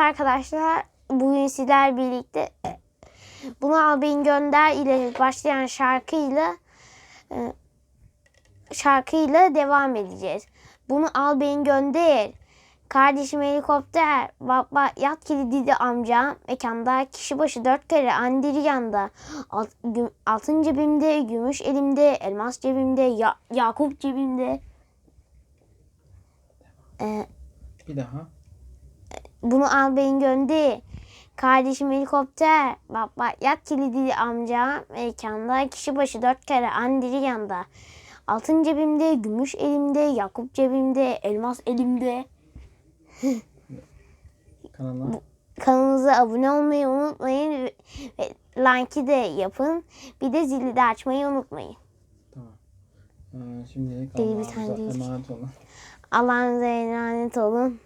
Arkadaşlar bugün sizler birlikte e, bunu al beni gönder ile başlayan şarkıyla e, şarkıyla devam edeceğiz. Bunu al beni gönder. Kardeşim helikopter, baba yat kilidi amca, mekanda kişi başı dört kere andiri yanda, Alt, güm- altın cebimde, gümüş elimde, elmas cebimde, ya, Yakup cebimde. Ee, Bir daha. Bunu al beni gönder. Kardeşim helikopter, baba yat kilidi amca, mekanda kişi başı dört kere andiri yanda. Altın cebimde, gümüş elimde, Yakup cebimde, elmas elimde. Kanala. Kanalımıza abone olmayı unutmayın ve ve like'ı da yapın. Bir de zili de açmayı unutmayın. Tamam. Ee, şimdilik Allah'a emanet olun. Allah'ınıza emanet olun.